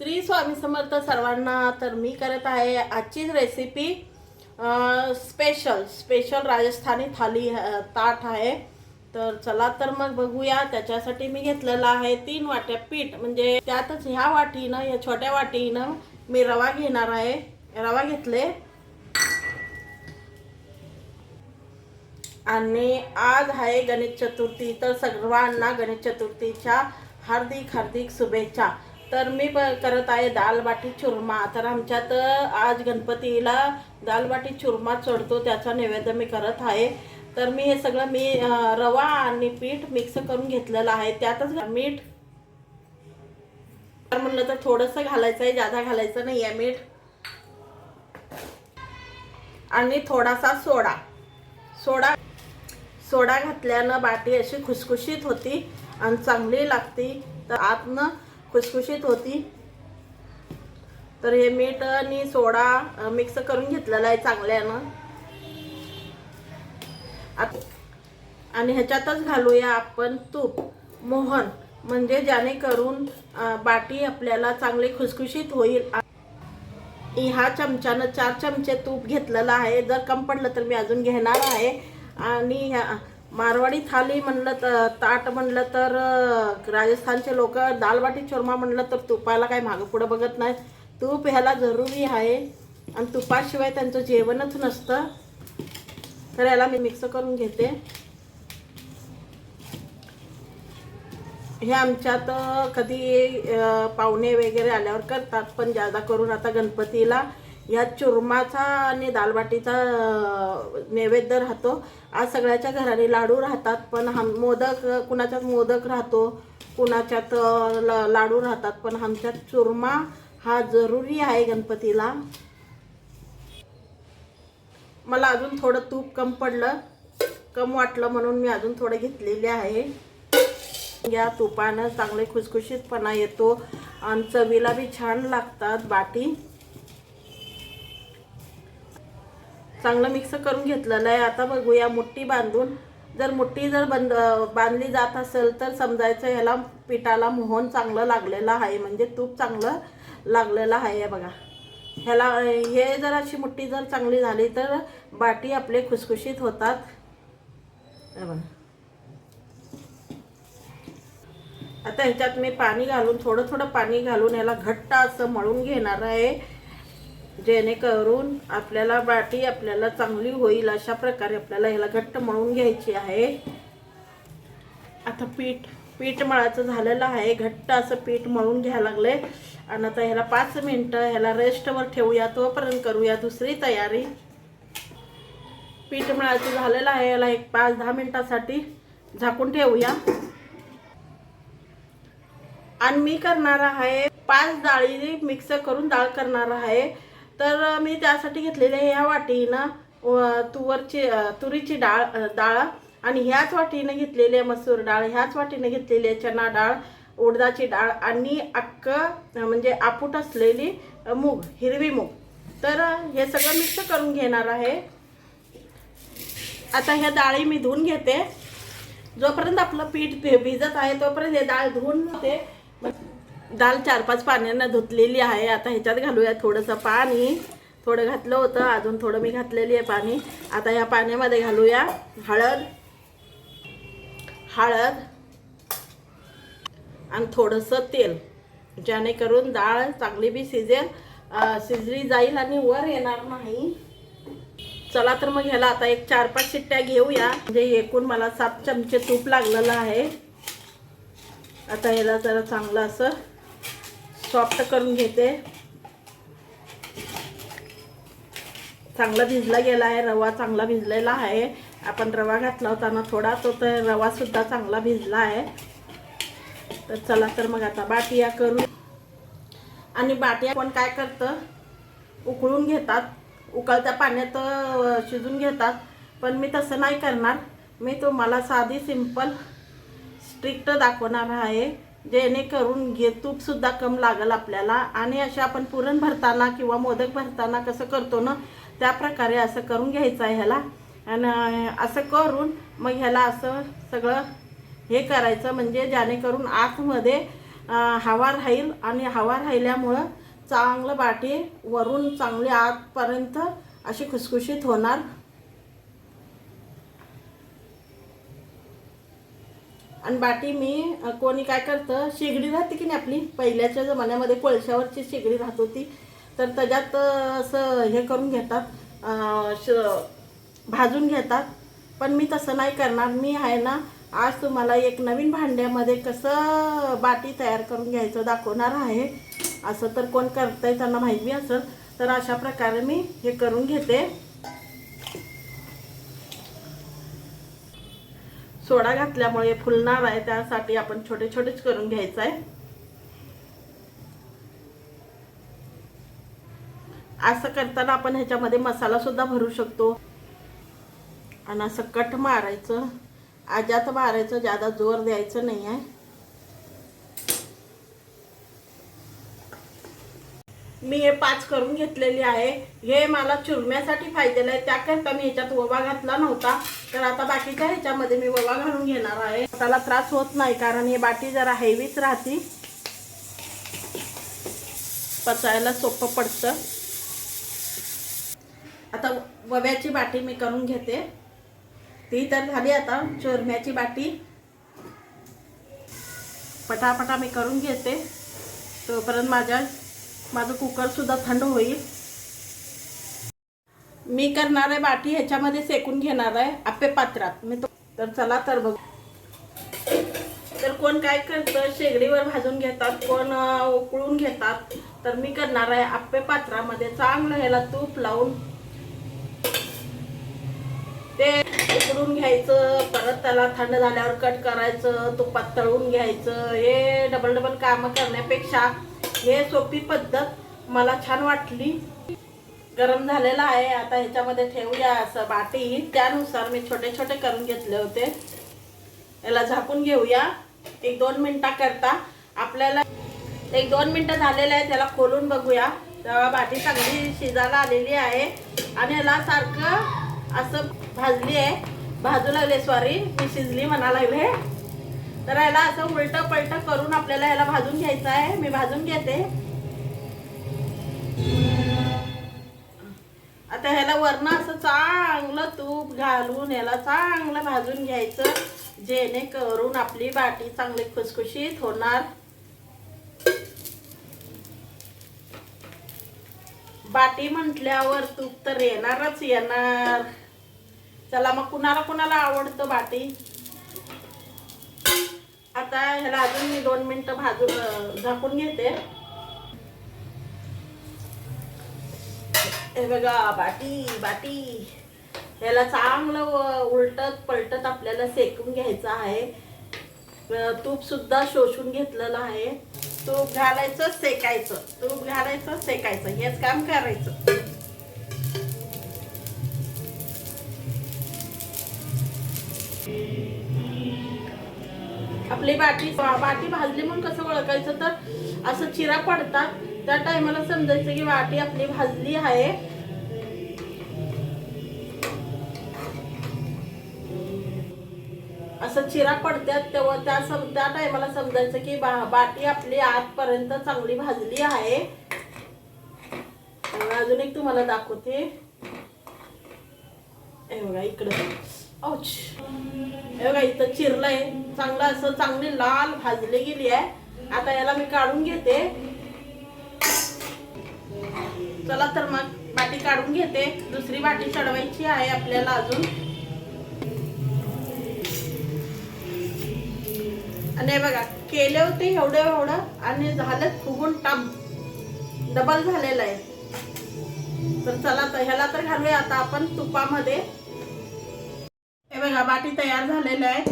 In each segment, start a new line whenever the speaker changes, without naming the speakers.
श्री स्वामी समर्थ सर्वांना तर मी करत आहे आजची रेसिपी स्पेशल स्पेशल राजस्थानी थाली ताट आहे. तर चला तर मग बघूया. त्याच्यासाठी मी घेतलेलं आहे तीन वाट्या पीठ. म्हणजे त्यातच ह्या वाटीनं या छोट्या वाटीनं मी रवा घेणार आहे. रवा घेतले. आणि आज आहे गणेश चतुर्थी. तर सर्वांना गणेश चतुर्थीच्या हार्दिक हार्दिक शुभेच्छा. तर मी प करत आहे दाल बाटी चुरमा. तर आमच्यात आज गणपतीला दाल बाटी चुरमा चढतो त्याचा नैवेद्य मी करत आहे. तर मी हे सगळं मी रवा आणि पीठ मिक्स करून घेतलेलं आहे. त्यातच मीठ. तर म्हणलं तर थोडंसं घालायचं आहे जादा घालायचं नाही आहे मीठ. आणि थोडासा सोडा. सोडा सोडा घातल्यानं बाटी अशी खुसखुशीत होती आणि चांगली लागती. तर आतनं खुसखुशीत होती. तर हे मीठ आणि सोडा मिक्स करून घेतलेला आहे चांगल्यानं. आणि ह्याच्यातच घालूया आपण तूप मोहन. म्हणजे ज्याने करून बाटी आपल्याला चांगली खुसखुशीत होईल. ह्या चमच्यानं चार चमचे तूप घेतलेलं आहे. जर कम पडलं तर मी अजून घेणार आहे. आणि ह्या मारवाडी थाली म्हणलं तर ताट म्हणलं तर राजस्थानचे लोक दालबाटी चुरमा म्हणलं तर तुपाला काय मागं पुढं बघत नाही तूप ह्याला जरुरी आहे. आणि तुपाशिवाय त्यांचं जेवणच नसतं. तर याला मी मिक्स करून घेते. हे आमच्यात कधी पाहुणे वगैरे आल्यावर करतात. पण जादा करून आता गणपतीला या चुरमाचा आणि दालबाटीचा नैवेद्य राहतो. आज सगळ्याच्या घराने लाडू राहतात पण हम मोदक कुणाच्यात मोदक राहतो कुणाच्यात ल- लाडू राहतात पण आमच्यात चुरमा हा जरुरी आहे गणपतीला. मला अजून थोडं तूप कम पडलं कम वाटलं म्हणून मी अजून थोडं घेतलेले आहे. या तुपानं चांगले खुसखुशीतपणा येतो. आणि चवीला बी छान लागतात बाटी. चांगलं मिक्स करून घेतलेलं आहे. आता बघूया मुठ्ठी बांधून. जर मुठ्ठी जर बंद बांधली जात असेल तर समजायचं ह्याला पिठाला मोहन चांगलं लागलेलं आहे. म्हणजे तूप चांगलं लागलेलं आहे हे बघा. ह्याला हे जर अशी मुठ्ठी जर चांगली झाली तर बाटी आपले खुसखुशीत होतात. हे बघा. आता ह्याच्यात मी पाणी घालून थोडं थोडं पाणी घालून याला घट्ट असं मळून घेणार आहे. जेणेकरून आपल्याला बाटी आपल्याला चांगली होईल अशा प्रकारे आपल्याला ह्याला घट्ट मळून घ्यायची आहे. आता पीठ पीठ मळाचं झालेलं आहे. घट्ट असं पीठ मळून घ्यायला लागले आणि आता ह्याला पाच मिनटं ह्याला रेस्टवर ठेवूया. तोपर्यंत करूया दुसरी तयारी. पीठ मळाचं झालेलं आहे. याला एक पाच दहा मिनटासाठी झाकून ठेवूया. आणि मी करणार आहे पाच डाळी मिक्स करून डाळ करणार आहे. तर मी त्यासाठी घेतलेले ह्या वाटीनं तुवरची तुरीची डाळ डाळ आणि ह्याच वाटीनं घेतलेली मसूर डाळ ह्याच वाटीनं घेतलेली आहे चना डाळ उडदाची डाळ आणि अक्क म्हणजे आपूट असलेली मूग हिरवी मूग. तर हे सगळं मिक्स करून घेणार आहे. आता ह्या डाळी मी धुवून घेते. जोपर्यंत आपलं पीठ भिजत आहे तोपर्यंत हे डाळ धुवून ते डाळ चार पाच पाण्यानं धुतलेली आहे. आता ह्याच्यात घालूया थोडंसं पाणी. थोडं घातलं होतं अजून थोडं मी घातलेली आहे पाणी. आता या पाण्यामध्ये घालूया हळद. हळद आणि थोडंसं तेल. जेणेकरून डाळ चांगली बी शिजेल शिजली जाईल आणि वर येणार नाही. चला तर मग ह्याला आता एक चार पाच शिट्ट्या घेऊया. म्हणजे एकूण मला सात चमचे तूप लागलेलं आहे. आता ह्याला जरा चांगलं असं सॉफ्ट करून घेते. चांगला भिजला गेला आहे रवा चांगला भिजलेला आहे. आपण रवा घातला होता ना थोडा तो तर रवा सुद्धा चांगला भिजला आहे. तर चला तर मग आता बाटिया करू. आणि बाटिया पण काय करतं? उकळून घेतात. उकळत्या पाण्यात शिजून घेतात. पण मी तसं नाही करणार. मी तुम्हाला साधी सिंपल स्ट्रिक्ट दाखवणार आहे. जेणेकरून घे तूपसुद्धा कम लागेल आपल्याला. आणि अशा आपण पुरण भरताना किंवा मोदक भरताना कसं करतो ना त्या प्रकारे असं करून घ्यायचं आहे ह्याला. आणि असं करून मग ह्याला असं सगळं हे करायचं म्हणजे जेणेकरून आतमध्ये हवा राहील आणि हवा राहिल्यामुळं चांगलं बाटी वरून चांगली आतपर्यंत अशी खुसखुशीत होणार. आणि बाटी मी कोणी काय करतं शेगडी राहते की नाही आपली? पहिल्याच्या जमान्यामध्ये कोळशावरची शेगडी राहत होती. तर त्याच्यात असं हे करून घेतात श भाजून घेतात. पण मी तसं नाही करणार. मी आहे ना आज तुम्हाला एक नवीन भांड्यामध्ये कसं बाटी तयार करून घ्यायचं दाखवणार आहे. असं तर कोण करतंय त्यांना माहिती असेल. तर अशा प्रकारे मी हे करून घेते. सोडा घातल्यामुळे फुलणार आहे त्यासाठी आपण छोटे छोटेच करून घ्यायचं आहे. असं करताना आपण ह्याच्यामध्ये मसाला सुद्धा भरू शकतो. आणि असं कट मारायचं. आजात मारायचं ज्यादा जोर द्यायचं नाही आहे. मी हे पाच करून घेतलेली आहे. हे मला चुरम्यासाठी फायदेलं आहे त्याकरता मी ह्याच्यात ओवा घातला नव्हता. तर आता बाकीच्या ह्याच्यामध्ये मी ओवा घालून घेणार आहे. त्याला त्रास होत नाही कारण हे बाटी जरा हेवीच राहते. पचायला सोपं पडतं. आता वव्याची बाटी मी करून घेते. ती तर झाली आता चोरम्याची बाटी. पटापटा मी करून घेते. तोपर्यंत माझ्या माझं कुकरसुद्धा थंड होईल. मी करणार आहे बाटी ह्याच्यामध्ये सेकून घेणार आहे आप्पे पात्रात. मी तो तर चला तर बघ. तर कोण काय करतं शेगडीवर भाजून घेतात कोण उकळून घेतात. तर मी करणार आहे आप्पे पात्रामध्ये चांगलं ह्याला तूप लावून. ते उकळून घ्यायचं परत त्याला थंड झाल्यावर कट करायचं तुपात तळून घ्यायचं. हे डबल डबल कामं करण्यापेक्षा हे सोपी पद्धत मला छान वाटली. गरम झालेला आहे. आता ह्याच्यामध्ये ठेवूया असं बाटी. त्यानुसार मी छोटे छोटे करून घेतले होते. याला झाकून घेऊया. एक दोन मिनटाकरता आपल्याला एक दोन मिनटं झालेलं आहे त्याला खोलून बघूया. तेव्हा बाटी चांगली शिजायला आलेली आहे. आणि याला सारखं असं भाजली आहे. भाजू लागले सॉरी मी शिजली म्हणा लागले. तर याला असं उलट पलट करून आपल्याला याला भाजून घ्यायचं आहे. मी भाजून घेते. आता ह्याला वरनं असं चांगलं तूप घालून याला चांगलं भाजून घ्यायचं. जेणेकरून आपली बाटी चांगली खुसखुशीत होणार. बाटी म्हटल्यावर तूप तर येणारच येणार. चला मग कुणाला कुणाला आवडतं बाटी? आता ह्याला अजून मी दोन मिनिटं भाजून झाकून घेते. हे बघा बाटी बाटी. ह्याला चांगलं उलटत पलटत आपल्याला सेकून घ्यायचं आहे. तूप सुद्धा शोषून घेतलेलं आहे. तूप घालायचं सेकायचं. तूप घालायचं सेकायचं. हेच काम करायचं. आपली बाटी बाटी भाजली म्हणून कसं ओळखायचं तर असं चिरा पडतात. त्या टायमाला समजायचं की बाटी आपली भाजली आहे. असं चिरा पडतात तेव्हा त्या सम त्या टायमाला समजायचं की बा बाटी आपली आतपर्यंत चांगली भाजली आहे. अजून एक तुम्हाला दाखवते. हे बघा इकडं. औच हे बघा इथं चिरलंय. चांगलं असं चांगली लाल भाजली गेली आहे. आता याला मी काढून घेते. चला तर मग बाटी काढून घेते. दुसरी बाटी चढवायची आहे आपल्याला अजून. आणि बघा केले होते एवढं एवढं आणि झालं फुगून टाप. डबल झालेलं आहे. तर चला तर ह्याला तर घालूया. आता आपण तुपामध्ये. हे बघा बाटी तयार झालेल्या आहेत.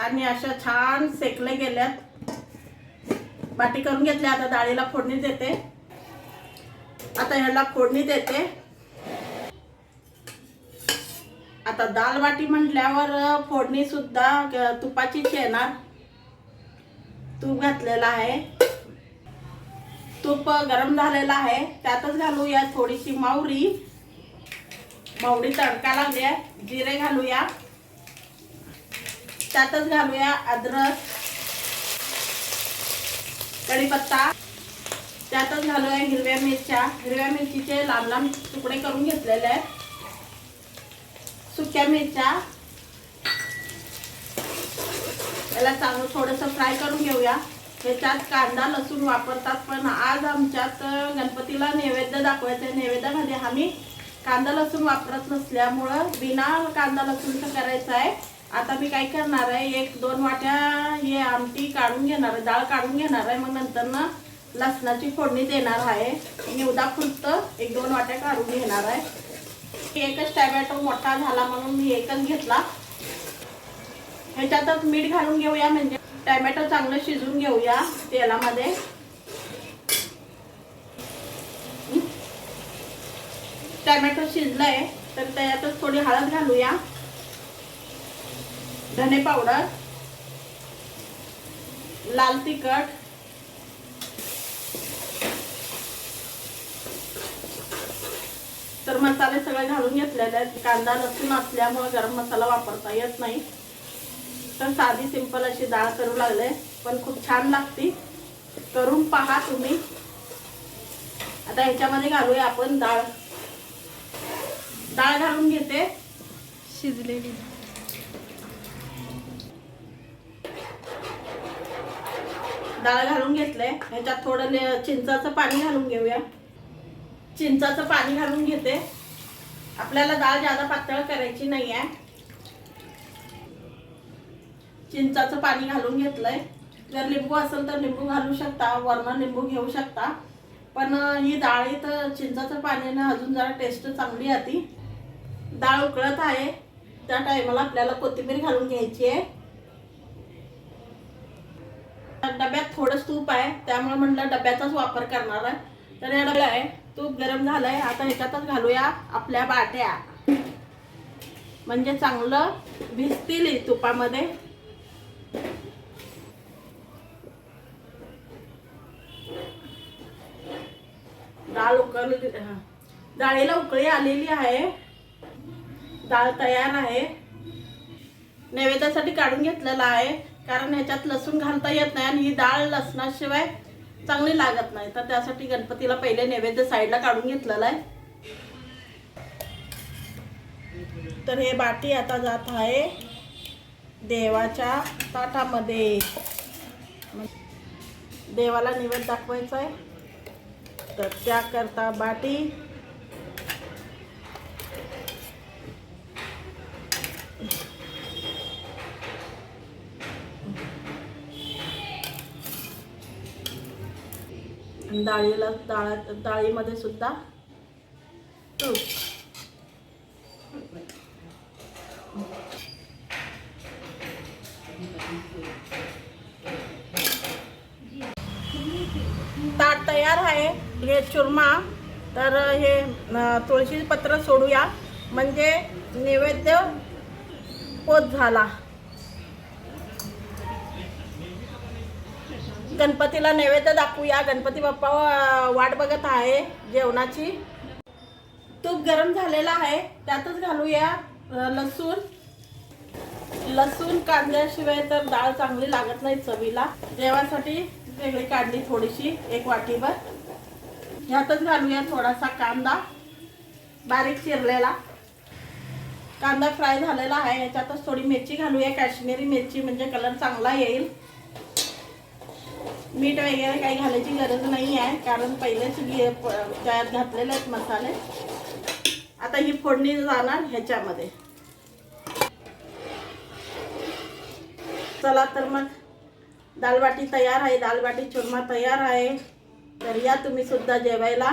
आणि अशा छान सेकले गेल्यात. बाटी करून घेतल्या आता डाळीला फोडणी देते. आता ह्याला फोडणी देते. आता दाल बाटी म्हटल्यावर फोडणी सुद्धा तुपाचीच येणार. तूप घातलेलं आहे. तूप गरम झालेलं आहे. त्यातच घालूया थोडीशी मावरी. मावडी तडका लागली आहे जिरे घालूया. त्यातच घालूया अद्रक कढीपत्ता. त्यातच घालूया हिरव्या मिरच्या. हिरव्या मिरचीचे लांब लांब तुकडे करून घेतलेले आहेत. सुक्या मिरच्या. याला चांगलं थोडंसं फ्राय करून घेऊया. ह्याच्यात कांदा लसूण वापरतात पण आज आमच्यात गणपतीला नैवेद्य दाखवायचं आहे नैवेद्यामध्ये आम्ही कांदा लसूण वापरत नसल्यामुळं बिना कांदा लसूणचं करायचं आहे. आता मी काय करणार आहे एक दोन वाट्या हे आमटी काढून घेणार आहे डाळ काढून घेणार आहे. मग नंतर ना लसणाची फोडणी देणार आहे. निवदा खुर्त एक दोन वाट्या काढून घेणार आहे. एकच टॅमॅटो मोठा झाला म्हणून मी एकच घेतला. ह्याच्यातच मीठ घालून घेऊया म्हणजे टॅमॅटो चांगलं शिजून घेऊया तेलामध्ये. टॅमॅटो शिजलाय तर त्याच्यातच थोडी हळद घालूया. धने पावडर लाल तिखट तर मसाले सगळे घालून घेतलेले आहेत. कांदा लसूण असल्यामुळे गरम मसाला वापरता येत नाही. तर साधी सिंपल अशी डाळ करू लागले पण खूप छान लागते. करून पहा तुम्ही. आता ह्याच्यामध्ये घालूया आपण डाळ. डाळ घालून घेते.
शिजलेली
डाळ घालून घेतलंय. ह्याच्यात थोडं चिंचाचं पाणी घालून घेऊया. चिंचाचं पाणी घालून घेते. आपल्याला डाळ जादा पातळ करायची नाही आहे चिंचाचं पाणी घालून घेतलंय. जर लिंबू असेल तर लिंबू घालू शकता वरण लिंबू घेऊ शकता. पण ही डाळीत चिंचाचं पाण्यानं अजून जरा टेस्ट चांगली येते डाळ उकळत आहे. त्या टायमाला आपल्याला कोथिंबीर घालून घ्यायची आहे. डब्यात थोडंच तूप आहे. त्यामुळे म्हणलं डब्याचाच वापर करणार आहे. तर या डब्या आहे. तूप गरम झालंय. आता ह्याच्यातच घालूया आपल्या बाट्या. म्हणजे चांगलं भिजतील तुपामध्ये. डाळ उकळली डाळीला उकळी आलेली आहे. डाळ तयार आहे. नैवेद्यासाठी काढून घेतलेला आहे. कारण ह्याच्यात लसूण घालता येत नाही आणि ही डाळ लसणाशिवाय चांगली लागत नाही. तर त्यासाठी गणपतीला पहिले नैवेद्य साईडला काढून घेतलेला आहे. तर हे बाटी आता जात आहे देवाच्या ताटामध्ये. देवाला निवेद दाखवायचा आहे. तर त्याकरता बाटी डाळीला डाळा डाळीमध्ये सुद्धा. तूप ताट तयार आहे. हे चुरमा. तर हे तुळशी पत्र सोडूया. म्हणजे नैवेद्य पोत झाला. गणपतीला नैवेद्य दाखवूया. गणपती बाप्पा वाट बघत आहे जेवणाची. तूप गरम झालेला आहे. त्यातच घालूया लसूण. लसूण कांद्याशिवाय तर डाळ चांगली लागत नाही चवीला. जेवासाठी वेगळी काढली थोडीशी एक वाटीभर. ह्यातच घालूया थोडासा कांदा बारीक चिरलेला. कांदा फ्राय झालेला आहे. याच्यातच थोडी मिरची घालूया. काश्मीरी मिरची म्हणजे कलर चांगला येईल. मीठ वगैरे काही घालायची गरज नाही आहे कारण पहिलेच त्यात घातलेले आहेत मसाले. आता ही फोडणी जाणार ह्याच्यामध्ये. चला तर मग दालबाटी तयार आहे दालबाटी चुरमा तयार आहे. तर या तुम्ही सुद्धा जेवायला.